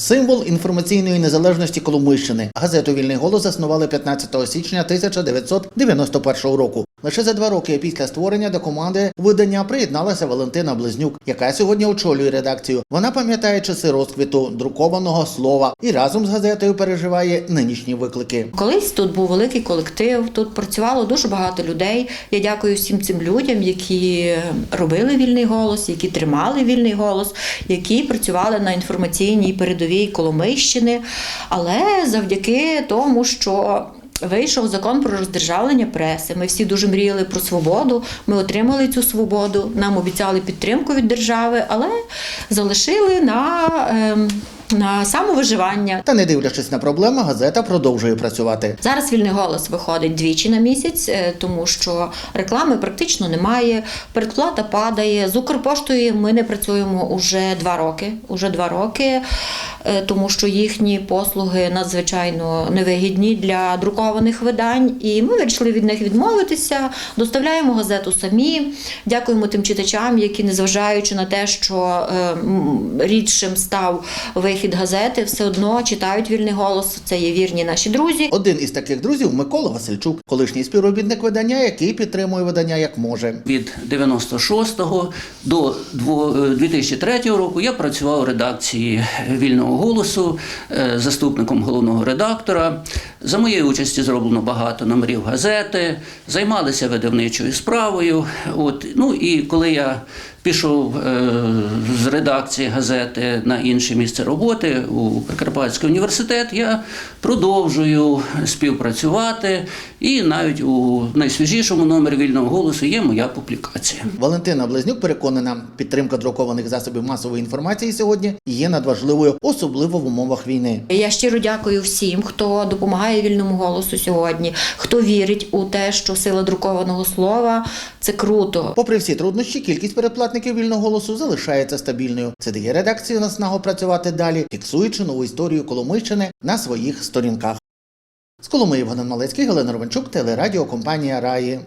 Символ інформаційної незалежності Коломийщини. Газету Вільний голос заснували 15 січня 1991 року. Лише за два роки після створення до команди видання приєдналася Валентина Близнюк, яка сьогодні очолює редакцію. Вона пам'ятає часи розквіту друкованого слова і разом з газетою переживає нинішні виклики. Колись тут був великий колектив, тут працювало дуже багато людей. Я дякую всім цим людям, які робили вільний голос, які тримали вільний голос, які працювали на інформаційній передовій Коломийщини. Але завдяки тому, що Вийшов закон про роздержавлення преси. Ми всі дуже мріяли про свободу. Ми отримали цю свободу. Нам обіцяли підтримку від держави, але залишили на, ем, на самовиживання. Та не дивлячись на проблеми, газета продовжує працювати. Зараз вільний голос виходить двічі на місяць, е, тому що реклами практично немає. Передплата падає. З Укрпоштою ми не працюємо уже два роки. Уже два роки, е, тому що їхні послуги надзвичайно невигідні для друкованих видань. І ми вирішили від них відмовитися. Доставляємо газету самі. Дякуємо тим читачам, які, незважаючи на те, що е, рідшим став вихід газети, все одно читають вільний голос. Це є вірні наші друзі. Один із таких друзів Микола Васильчук, колишній співробітник видання, який підтримує видання як може. Від 96-го до дво- е, 2003 року я працював у редакції вільного голосу е, заступником головного редактора. За моєї участі зроблено багато номерів газети, займалися видавничою справою. От ну і коли я пішов е, з редакції газети на інше місце роботи у Прикарпатський університет, я продовжую співпрацювати. І навіть у найсвіжішому номері вільного голосу є моя публікація. Валентина Близнюк переконана, підтримка друкованих засобів масової інформації сьогодні є надважливою, особливо в умовах війни. Я щиро дякую всім, хто допомагає вільному голосу сьогодні, хто вірить у те, що сила друкованого слова це круто. Попри всі труднощі, кількість передплатників вільного голосу залишається стабільною. Це дає редакцію наснагу працювати далі, фіксуючи нову історію Коломийщини на своїх сторінках. З Коломиї Богдан Малецький, Галина телерадіо телерадіокомпанія Раї.